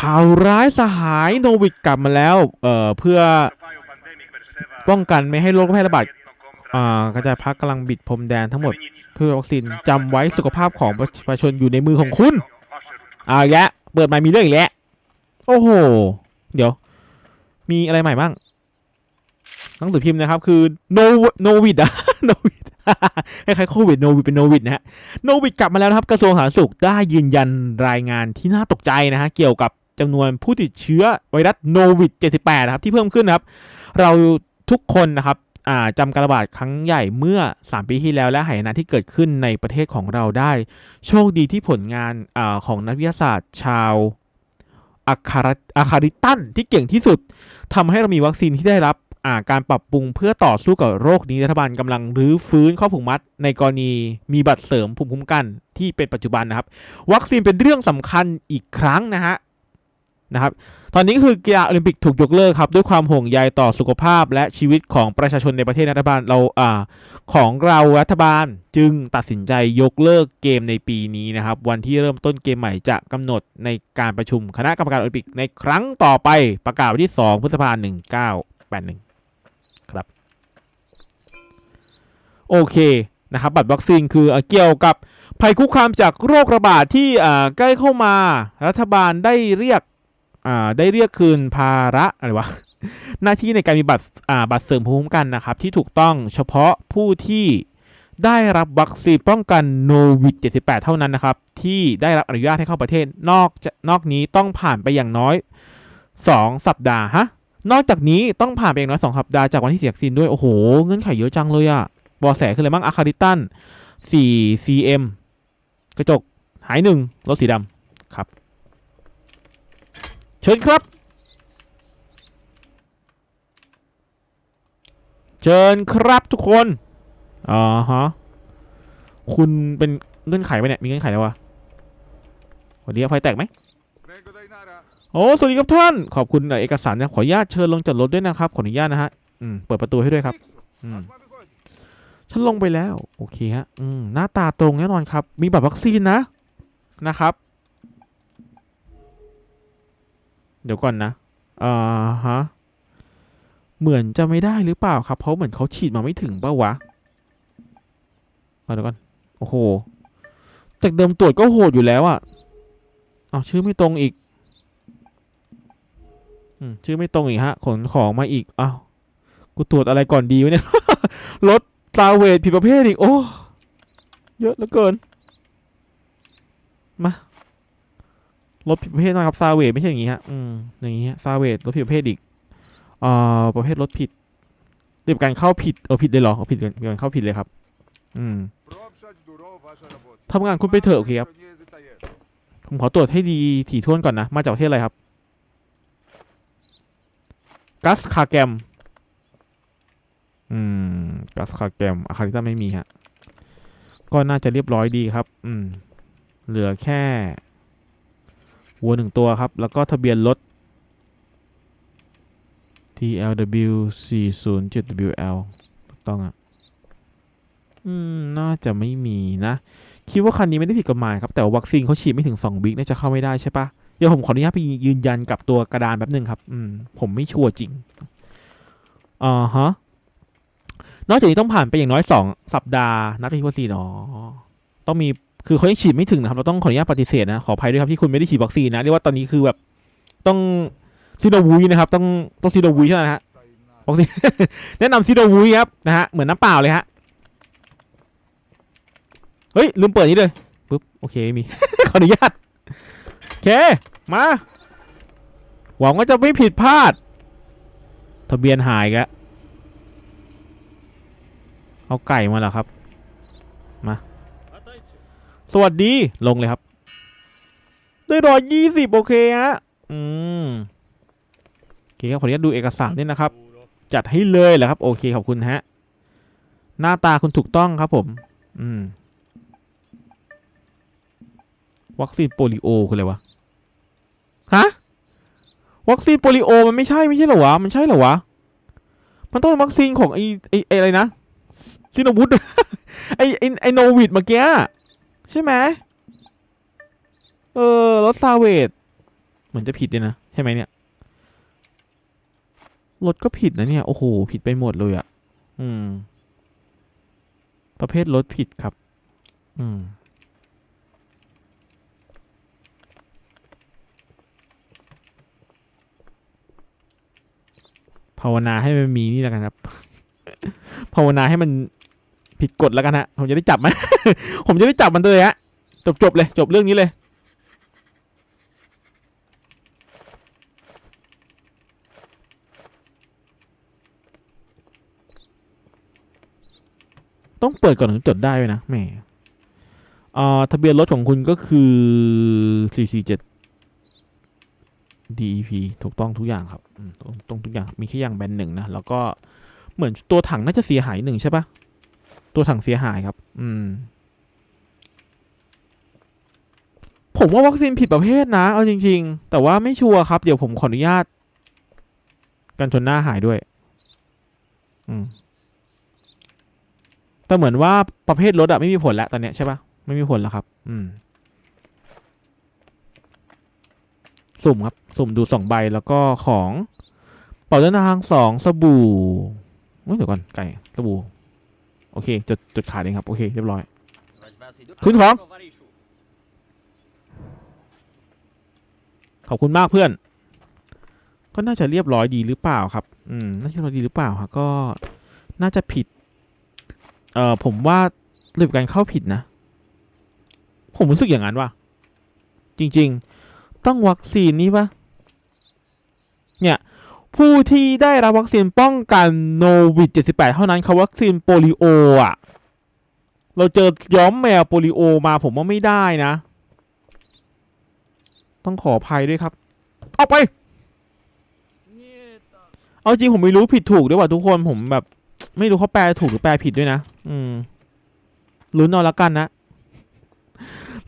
ข่าวร้ายสหายโนวิดกลับมาแล้วเอ่อเพื่อป้องกันไม่ให้โรคแพร่ระบาดอ่ากระจายพักกำลังบิดพรมแดนทั้งหมด เพื่อวัคซีนจำไว้สุขภาพของประชาชนอยู่ในมือของคุณเอาแล้วเปิดใหม่มีเรื่องอีกแล้วโอ้โห เดี๋ยว มีอะไรใหม่บ้างหนังสือพิมพ์นะครับ คือ no no วิดอะ no วิด คล้ายๆโควิดโนวิดเป็นโนวิดนะฮะโนวิดกลับมาแล้วนะครับกระทรวงสาธารณสุขได้ยืนยันรายงานที่น่าตกใจนะฮะเกี่ยวกับจำนวนผู้ติดเชื้อไวรัสโนวิด 78 นะครับ ที่เพิ่มขึ้นนะครับ เราทุกคนนะครับจำการระบาดครั้งใหญ่เมื่อ 3 ปีที่แล้วและหายนะที่เกิดขึ้นในประเทศของเราได้ โชคดีที่ผลงานอาของนักวิทยาศาสตร์ชาวอาคาริตันที่เก่งที่สุดทำให้เรามีวัคซีนที่ได้รับ การปรับปรุงเพื่อต่อสู้กับโรคนี้รัฐบาลกำลังรื้อฟื้นข้อผูกมัด ในกรณีมีบัตรเสริมภูมิคุ้มกันที่เป็นปัจจุบันนะครับ วัคซีนเป็นเรื่องสำคัญอีกครั้งนะฮะนะครับตอนนี้คือกีฬาโอลิมปิกถูกยกเลิกครับ ด้วยความห่วงใยต่อสุขภาพ และชีวิตของประชาชนในประเทศรัฐบาลเราอ่าของเรารัฐบาลจึงตัดสินใจยกเลิกเกมในปีนี้นะครับ วันที่เริ่มต้นเกมใหม่จะกำหนดในการประชุมคณะกรรมการโอลิมปิกในครั้งต่อไปประกาศวันที่ 2 พฤษภาคม1981 ครับ โอเคนะครับบัตรวัคซีนคือเกี่ยวกับภัยคุกคามจากโรคระบาดที่ใกล้เข้ามา รัฐบาลได้เรียกได้เรียกคืนภาระอะไรวะหน้าที่ในการมีบัตรบัตรเสริมภูมิคุ้มกันนะครับ ที่ถูกต้องเฉพาะผู้ที่ได้รับวัคซีนป้องกันโนวิด 78 เท่านั้นนะครับ ที่ได้รับอนุญาตให้เข้าประเทศนอกนอกนี้ต้องผ่านไปอย่างน้อย 2 สัปดาห์ฮะ นอกจากนี้ต้องผ่านไปอย่างน้อย2สัปดาห์จากวันที่เสียซีนด้วย โอ้โห เงื่อนไขเยอะจังเลยอะบอแสคืออะไรบ้างอะคาริตัน 4 cm กระจกหายหนึ่งรถสีดำครับ เชิญครับ เชิญครับทุกคนอ่าฮะคุณเป็นเงื่อนไขไหมเนี่ย มีเงื่อนไขแล้ววะวันนี้ไฟแตกไหม โอ้สวัสดีครับท่าน ขอบคุณเอกสารนะขออนุญาตเชิญลงจากรถด้วยนะครับ ขออนุญาตนะฮะอืมเปิดประตูให้ด้วยครับอืมฉันลงไปแล้ว โอเคฮะอืมหน้าตาตรงแน่นอนครับ มีบัตรวัคซีนนะนะครับ เดี๋ยวก่อนนะอ่าฮะเหมือนจะไม่ได้หรือเปล่าครับ เพราะเหมือนเขาฉีดมาไม่ถึงเปล่าวะเดี๋ยวก่อนโอ้โหจากเดิมตรวจก็โหดอยู่แล้วอะเอาชื่อไม่ตรงอีก ชื่อไม่ตรงอีกฮะ ขนของมาอีกอ้าวกูตรวจอะไรก่อนดีวะเนี่ย รถซาเวทผิดประเภทอีก โอ้ เยอะเหลือเกิน มารถผิดประเภทนะครับซาเวทไม่ใช่อย่างงี้ฮะ อืม อย่างงี้ฮะซาเวทรถผิดประเภทอีกอ่าประเภทรถผิดเรียบการเข้าผิด เออผิดเลยเหรอเอาผิดกันการเข้าผิดเลยครับ อืมทำงานคุณไปเถอะโอเคครับ ผมขอตรวจให้ดีถี่ถ้วนก่อนนะ มาจากประเทศอะไรครับ กัสคาแกม อืม กัสคาแกมอาคาริต้าไม่มีฮะ ก็น่าจะเรียบร้อยดีครับ อืม เหลือแค่วัวหนึ่งตัวครับ แล้วก็ทะเบียนรถ TLW 407 WL ถูกต้องอะ อืม น่าจะไม่มีนะ คิดว่าคันนี้ไม่ได้ผิดกฎหมายครับ แต่วัคซีนเขาฉีดไม่ถึง 2 บิ๊กน่าจะเข้าไม่ได้ใช่ปะ ดี๋ยวผมขออนุญาตไปยืนยันกับตัวกระดานแป๊บหนึ่งครับ อืม ผมไม่ชัวร์จริงอ่าฮะ นอกจากนี้ต้องผ่านไปอย่างน้อยสองสัปดาห์นับไปที่วัคซีนอ๋อต้องมีคือเขายังฉีดไม่ถึงนะครับ เราต้องขออนุญาตปฏิเสธนะ ขออภัยด้วยครับที่คุณไม่ได้ฉีดวัคซีนนะ เรียกว่าตอนนี้คือแบบต้องซีโนวูยนะครับ ต้องต้องซีโนวูยใช่ไหมฮะวัคซีนแนะนำซีโนวูยครับนะฮะเหมือนน้ำเปล่าเลยฮะเฮ้ยลืมเปิดนี้เลยปุ๊บโอเคไม่มีขออนุญาต เค มา หวังว่าจะไม่ผิดพลาด ทะเบียนหายกแล้วเอาไก่มาแล้วครับ มา สวัสดี ลงเลยครับ ได้ร้อยยี่สิบโอเคฮะ อืม โอเคครับ ขออนุญาตดูเอกสารนี่นะครับ จัดให้เลยแหละครับ โอเคขอบคุณฮะ หน้าตาคุณถูกต้องครับผม อืมวัคซีนโปลิโอคืออะไรวะ ฮะวัคซีนโปลิโอมันไม่ใช่ไม่ใช่เหรอวะ มันใช่เหรอวะ มันต้องวัคซีนของไอไออะไรนะซิโนวุฒไอไอไอโนวิดเมื่อกี้ใช่ไหมเออรถซาเวดเหมือนจะผิดเลยนะ ใช่ไหมเนี่ยรถก็ผิดนะเนี่ย โอ้โห ผิดไปหมดเลยอะ่ะ อืม ประเภทรถผิดครับ อืม ภาวนาให้มันมีนี่แล้วกันครับ ภาวนาให้มันผิดกฎแล้วกันฮะ ผมจะได้จับมัน ผมจะได้จับมันเลยฮะ จบจบเลย จบเรื่องนี้เลย ต้องเปิดก่อนถึงจดได้ด้วยนะแหมอ่าทะเบียนรถของคุณก็คือ 447 DEP ถูกต้องทุกอย่างครับตรงตรงทุกอย่างมีแค่อย่างแบนหนึ่งนะ แล้วก็เหมือนตัวถังน่าจะเสียหายหนึ่งใช่ปะตัวถังเสียหายครับ อืม ผมว่าวัคซีนผิดประเภทนะ เอาจริง ๆ แต่ว่าไม่ชัวร์ครับ เดี๋ยวผมขออนุญาต กันชนหน้าหายด้วย อืม แต่เหมือนว่าประเภทรถอะไม่มีผลแล้วตอนเนี้ยใช่ปะไม่มีผลแล้วครับ อืม สุ่มครับ สุ่มดูสองใบแล้วก็ของเป่าเดินทางสองสบู่เดี๋ยวก่อนไก่สบู่โอเคจดจดขายเองครับ โอเคเรียบร้อย Kun Hong. ขอบคุณมากเพื่อน ก็น่าจะเรียบร้อยดีหรือเปล่าครับ อืมน่าจะเรียบร้อยดีหรือเปล่าครับก็น่าจะผิด เอ่อผมว่าเรื่องการเข้าผิดนะ ผมรู้สึกอย่างนั้นว่ะจริง ๆ ต้องวัคซีนนี้ปะ เนี่ยผู้ที่ได้รับวัคซีนป้องกันโนวิด78 เท่านั้นครับวัคซีนโปลิโออะ เราเจอย้อมแมวโปลิโอมาผมว่าไม่ได้นะ ต้องขออภัยด้วยครับ เอาไป เอาจริงผมไม่รู้ผิดถูกด้วยว่ะทุกคนผมแบบ ไม่รู้เขาแปลถูกหรือแปลผิดด้วยนะ อืมลุ้นเอาละกันนะ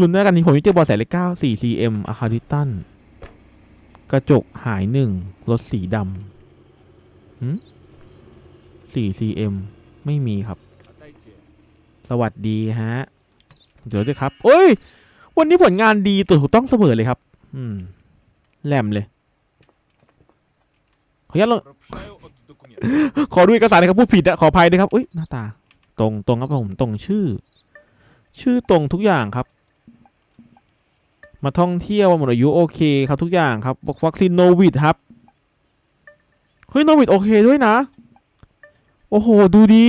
ลุ้นเอาละกันนี่ผมเจอบอลแสเลขเก้าสี่ cm อะคาริตัน กระจกหายหนึ่งรถสีดำหืมสี่ cm ไม่มีครับ สวัสดีฮะ เดี๋ยวด้วยครับโอ้ย วันนี้ผลงานดีตัวถูกต้องเสมอเลยครับ อืม แหลมเลย ขออนุญาตลงขอดูเอกสารนะครับพูดผิดอะขออภัยด้วยครับ อุ้ยหน้าตา ตรงตรงครับผมตรงชื่อ ชื่อตรงทุกอย่างครับ มาท่องเที่ยวหมดอายุโอเคครับทุกอย่างครับบอกวัคซีนโนวิดครับเฮ้ยโนวิดโอเคด้วยนะ โอ้โห ดูดี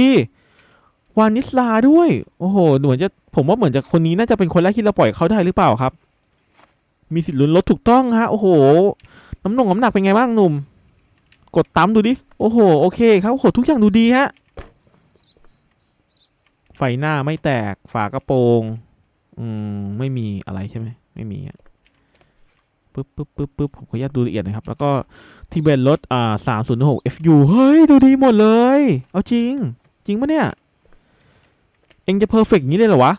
วานิสลาด้วย โอ้โหเหมือนจะผมว่าเหมือนจะคนนี้น่าจะเป็นคนแรกที่เราปล่อยเขาได้หรือเปล่าครับ มีสิทธิ์ลุ้นรถถูกต้องฮะโอ้โห น้ำหนงน้ำหนักเป็นไงบ้างหนุ่ม กดตั้มดูดิโอ้โหโอเคครับโอ้โหทุกอย่างดูดีฮะไฟหน้าไม่แตกฝากระโปรง อืมไม่มีอะไรใช่ไหม ไม่มีอะปึ๊บปึ๊บปึ๊บปึ๊บผมขออนุญาตดูละเอียดนะครับ แล้วก็ที่เบนรถอ่าสามศูนย์หก FU เฮ้ย ดูดีหมดเลย เอาจริง จริงปะเนี่ย เองจะเพอร์เฟกต์อย่างนี้เลยเหรอวะ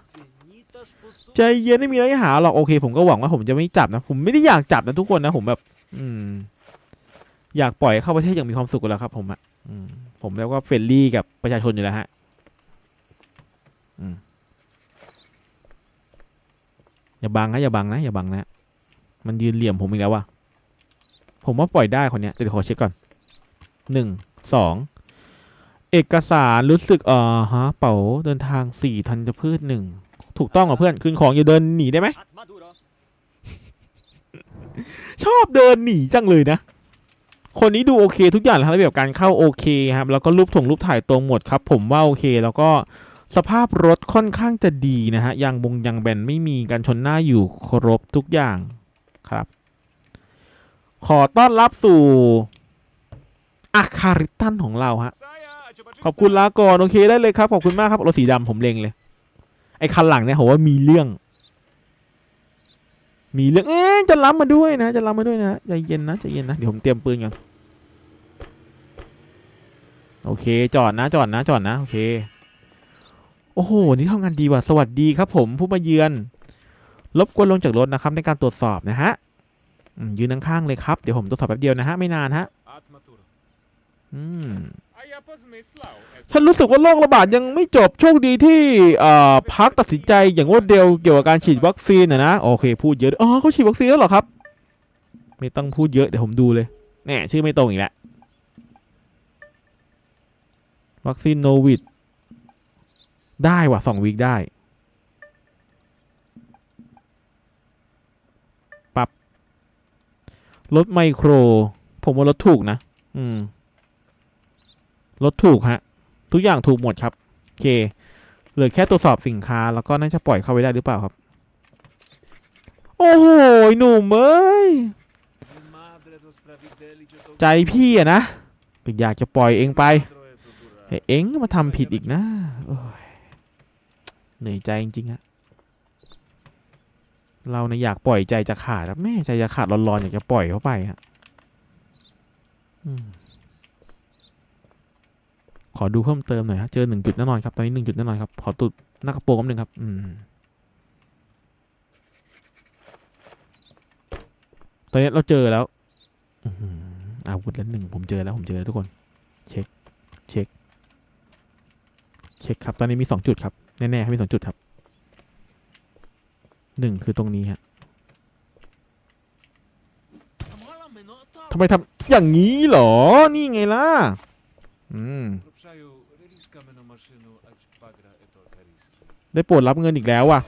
ใจเย็นไม่มีอะไรหาหรอกโอเค ผมก็หวังว่าผมจะไม่จับนะ ผมไม่ได้อยากจับนะทุกคนนะ ผมแบบ อืม อยากปล่อยเข้าประเทศอย่างมีความสุขแล้วครับ ผมอะผมแล้วก็เฟรนลี่กับประชาชนอยู่แล้วฮะ อืม อย่าบังนะอย่าบังนะอย่าบังนะ มันยืนเหลี่ยมผมอีกแล้วว่ะ ผมว่าปล่อยได้คนเนี้ยแต่เดี๋ยวขอเช็คก่อนหนึ่งสองเอกสารรู้สึกเอ่อฮะเป๋าเดินทางสี่ธัญพืชหนึ่งถูกต้องเหรอเพื่อนคืนของอย่าเดินหนีได้ไหมชอบเดินหนีจังเลยนะคนนี้ดูโอเคทุกอย่างแล้วระเบียบการเข้าโอเคครับแล้วก็รูปถงรูปถ่ายตรงหมดครับ ผมว่าโอเคแล้วก็ สภาพรถค่อนข้างจะดีนะฮะยางบงยางแบนไม่มีการชนหน้าอยู่ครบทุกอย่างครับ ขอต้อนรับสู่อาคาริตันของเราฮะ ขอบคุณลาก่อนโอเคได้เลยครับ ขอบคุณมากครับรถสีดำผมเล็งเลย ไอ้คันหลังเนี่ยผมว่ามีเรื่อง มีเรื่องเอ๊ะจะล้ำมาด้วยนะ จะล้ำมาด้วยนะใจเย็นนะใจเย็นนะเดี๋ยวผมเตรียมปืนก่อนโอเค จอดนะจอดนะจอดนะโอเค โอ้โห นี่ทำงานดีว่ะ สวัสดีครับผมผู้มาเยือน รบกวนลงจากรถนะครับในการตรวจสอบนะฮะอืมยืนข้างๆเลยครับ เดี๋ยวผมตรวจสอบแป๊บเดียวนะฮะ ไม่นานฮะอืมฉันรู้สึกว่าโรคระบาดยังไม่จบ โชคดีที่อ่อพักตัดสินใจอย่างรวดเร็วเกี่ยวกับการฉีดวัคซีนนะนะ โอเค พูดเยอะ อ๋อเขาฉีดวัคซีนแล้วเหรอครับ ไม่ต้องพูดเยอะ เดี๋ยวผมดูเลยแน่ชื่อไม่ตรงอีกแล้ว วัคซีนโนวิด ได้ว่ะสองวีคได้ปับลดไมโคร ผมว่าลดถูกนะ อืมลดถูกฮะ ทุกอย่างถูกหมดครับโอเคเหลือแค่ตรวจสอบสินค้า แล้วก็น่าจะปล่อยเข้าไปได้หรือเปล่าครับ โอ้โหหนุ่มเอ้ยใจพี่อะนะอยากจะปล่อยเองไปเองก็มาทำผิดอีกนะโอ้ย เหนื่อยใจจริงๆอะเราเนี่ยอยากปล่อยใจจะขาดครับแม่ใจจะขาดร้อนๆอยากจะปล่อยเข้าไปฮะอขอดูเพิ่มเติมหน่อยฮะเจอหนึ่งจุดแน่นอนครับตอนนี้หนึ่งจุดแน่นอนครับขอตุดหน้ากระโปรงแป๊บนึงครับ อืมตอนนี้เราเจอแล้วอื้อหืออาวุธแล้วหนึ่งผมเจอแล้วผมเจอแล้วทุกคน เช็ค เช็ค เช็คครับ ตอนนี้มีสองจุดครับ แน่ๆครับมีสองจุดครับหนึ่งคือตรงนี้ฮะทำไมทำอย่างนี้หรอ นี่ไงล่ะได้โปรดรับเงินอีกแล้วว่ะ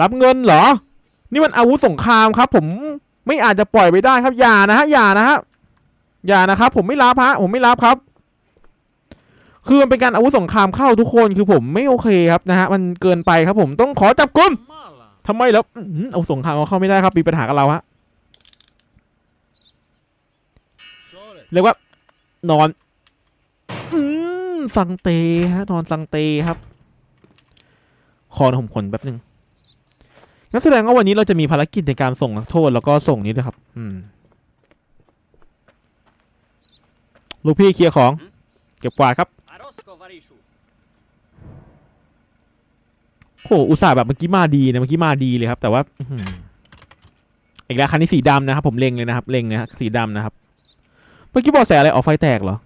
รับเงินเหรอ นี่มันอาวุธสงครามครับ ผมไม่อาจจะปล่อยไปได้ครับ อย่านะฮะ อย่านะฮะ อย่านะครับ ผมไม่รับฮะ ผมไม่รับครับ คือมันเป็นการอาวุธสงครามเข้าทุกคนคือผมไม่โอเคครับนะฮะมันเกินไปครับผมต้องขอจับกลุ่มทำไมแล้วเอาสงครามเข้าไม่ได้ครับมีปัญหากับเราฮะเรียกว่านอนสังเตฮะนอนสังเตครับขอผมขนแป๊บหนึ่งงั้นแสดงว่าวันนี้เราจะมีภารกิจในการส่งโทษแล้วก็ส่งนี้ด้วยครับ อืมลูกพี่เคลียร์ของ เก็บกวาดครับ โหอุตส่าห์แบบเมื่อกี้มาดีนะเมื่อกี้มาดีเลยครับ แต่ว่าอีกแล้วคันนี้สีดำนะครับ ผมเล็งเลยนะครับเล็งนะฮะสีดำนะครับ เมื่อกี้บอกแสอะไรออกไฟแตกเหรอ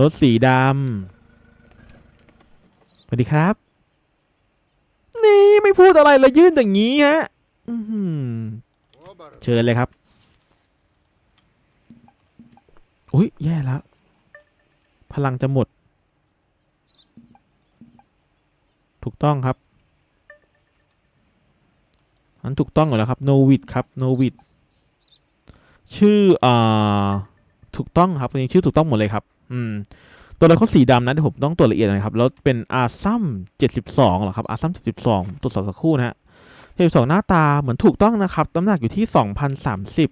รถสีดำสวัสดีครับ นี่ไม่พูดอะไรเลยยื่นอย่างนี้ฮะเชิญเลยครับอุ้ยแย่แล้วพลังจะหมด ถูกต้องครับอันถูกต้องอยู่แล้วครับโนวิดครับโนวิดชื่ออ่าถูกต้องครับอันนี้ชื่อถูกต้องหมดเลยครับ อืม ตัวละครสีดำนะเดี๋ยวผมต้องตรวจละเอียดน่อยครับ แล้วเป็นอาซัมเจ็ดสิบสองเหรอครับอาซัมเจ็ดสิบสองตรวจสอบสักครู่นะฮะเจ็ดสิบสองหน้าตาเหมือนถูกต้องนะครับน้ำหนักอยู่ที่สองพันสามสิบ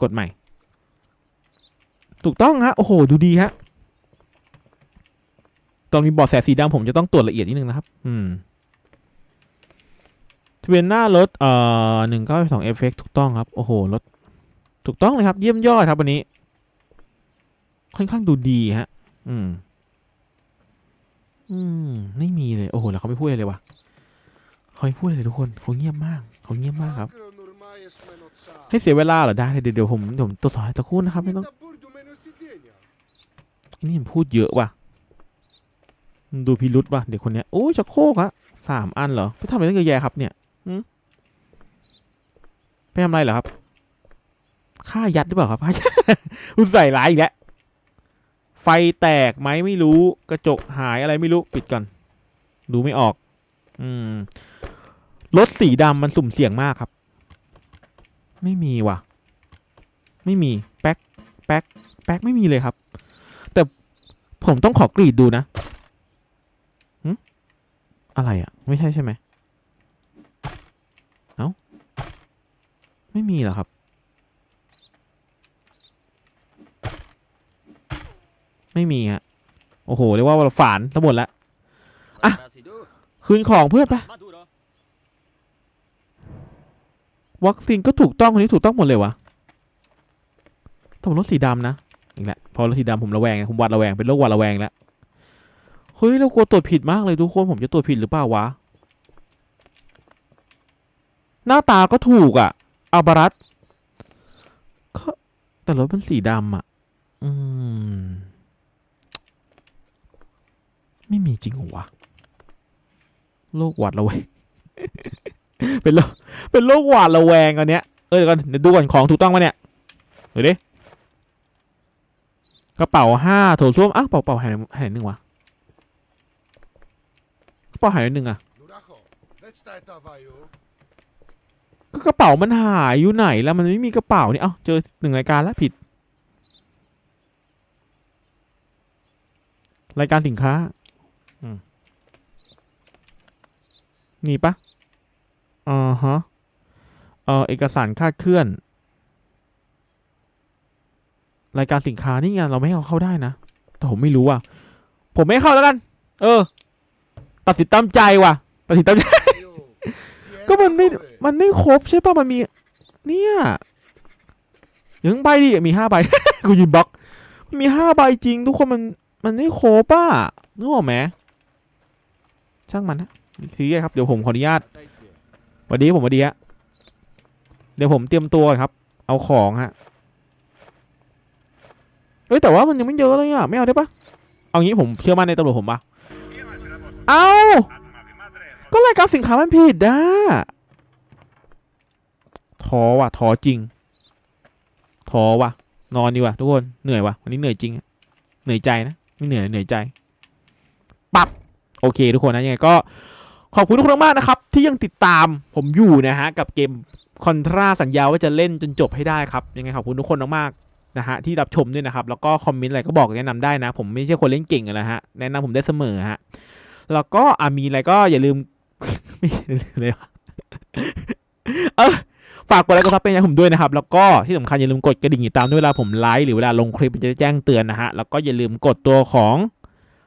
กดใหม่ ถูกต้องฮะโอ้โห ดูดีฮะ ตอนมีเบอดแสสีดำผมจะต้องตรวจละเอียดนิดนึงนะครับ อืมทะเบียนหน้ารถเอ่อหนึ่งเก้าสองเอฟเฟกถูกต้องครับ โอ้โห รถ ถูกต้องเลยครับ เยี่ยมยอดครับวันนี้ ค่อนข้างดูดีฮะ อืม อืม ไม่มีเลย โอ้โห แล้วเขาไม่พูดอะไรเลยวะเขาไม่พูดอะไรเลยทุกคน เขาเงียบมาก เขาเงียบมากครับ ให้เสียเวลาเหรอ ได้เลยเดี๋ยวเดี๋ยวผมเดี๋ยวผมตรวจสอบให้ตะครู่นะครับ ไม่ต้องอันนี่มันพูดเยอะว่ะมัน ดูพิรุษว่ะเด็กคนเนี้ยโอ้ยชักโครกอะสามอันเหรอไปทำอะไรตั้งเยอะแยะครับเนี่ยไปทำอะไรเหรอครับฆ่ายัดหรือเปล่าครับคุณใส่ร้ายอีกแล้วไฟแตกไหมไม่รู้กระจกหายอะไรไม่รู้ปิดก่อนดูไม่ออก อืมรถสีดำมันสุ่มเสี่ยงมากครับ ไม่มีว่ะ ไม่มีแป๊กแป๊กแป๊กไม่มีเลยครับ แต่ผมต้องขอกรีดดูนะ อะไรอะ่ะ ไม่ใช่ใช่ไหมเอ้า ไม่มีเหรอครับ ไม่มีฮะ โอ้โห เรียกว่าเราฝานทั้งหมดแล้ว Ah. Rasidu. คืนของเพื่อนปะวัคซีนก็ถูกต้องคนนี้ถูกต้องหมดเลยวะต่ผมรถสีดำนะอีกแล้วพอรถสีดำผมระแวงผมวัดระแวงเป็นโรคหวัดระแวงแล้ว ฮ้ยเรากลัวตรวจผิดมากเลยทุกคนผมจะตรวจผิดหรือเปล่าวะ หน้าตาก็ถูกอะ่ะอัลบารัสก็แต่รถเป็นสีดำอะ่ะ อืม ไม่มีจริงหรอวะโรคหวัดระแวง เป็นโรคเป็นโรคหวาดระแวงอันเนี้ย เออเดี๋ยวก่อนเดี๋ยวดูก่อนของถูกต้องปะเนี่ยดูดิกระเป๋าห้าโถส้วมอ้าวเป๋าเป๋าหายหายหนึ่งวะ เป๋าหายหนึ่งอะก็กระเป๋ามันหายอยู่ไหนแล้วมันไม่มีกระเป๋านี่เอ้าเจอหนึ่งรายการแล้วผิด รายการสินค้านี่ปะอ่าฮะเออเอกสารคาดเคลื่อน รายการสินค้านี่ไงเราไม่ให้เขาเข้าได้นะ แต่ผมไม่รู้อะ ผมไม่ให้เข้าแล้วกัน เออ ตัดสินตามใจว่ะ ตัดสินตามใจ Yo, ก็มันไม่ siempre. มันไม่ครบใช่ป่ะ มันมี เนี่ยยังใบดิ มีห้าใบ กูยืนบล็อก มันมีห้าใบจริง ทุกคนมัน มันไม่ครบป่ะนึกออกไหมช่างมันนะซีเรียสครับ เดี๋ยวผมขออนุญาต Dajcie. สวัสดีผมสวัสดีฮะเดี๋ยวผมเตรียมตัวก่อนครับ เอาของฮะ เอ้ยแต่ว่ามันยังไม่เยอะเลยอะ ไม่เอาได้ปะเอางี้ผมเชื่อมั่นในตำรวจผมปะ เอาก็รายการสินค้ามันผิดนะท้อว่ะท้อจริงท้อว่ะ นอนดีกว่าทุกคนเหนื่อยว่ะวันนี้เหนื่อยจริง เหนื่อยใจนะไม่เหนื่อยเหนื่อยใจปับโอเค ทุกคนนะยังไงก็ขอบคุณทุกคนมากนะครับ ที่ยังติดตามผมอยู่นะฮะกับเกมคอนทราสัญญาว่าจะเล่นจนจบให้ได้ครับ ยังไงขอบคุณทุกคนมากๆนะฮะที่รับชมด้วยนะครับ แล้วก็คอมเมนต์อะไรก็บอกแนะนำได้นะ ผมไม่ใช่คนเล่นเก่งอะนะฮะแนะนำผมได้เสมอฮะ แล้วก็อะมีอะไรก็อย่าลืมไม่เลยวะเออฝากกดไลค์กดซับเป็นยังผมด้วยนะครับ แล้วก็ที่สำคัญอย่าลืมกดกระดิ่งติดตามด้วยเวลาผมไลฟ์หรือเวลาลงคลิปมันจะแจ้งเตือนนะฮะ แล้วก็อย่าลืมกดตัวของ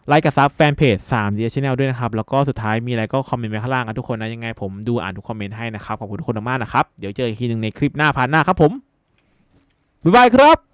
ไลค์กับซับแฟนเพจ3 d ดีชแนลด้วยนะครับ แล้วก็สุดท้ายมีอะไรก็คอมเมนต์ไว้ข้างล่างกันทุกคนนะ ยังไงผมดูอ่านทุกคอมเมนต์ให้นะครับ ขอบคุณทุกคนมากนะครับ เดี๋ยวเจออีกทีหนึ่งในคลิปหน้าพาร์ทหน้าครับผม บ๊ายบายครับ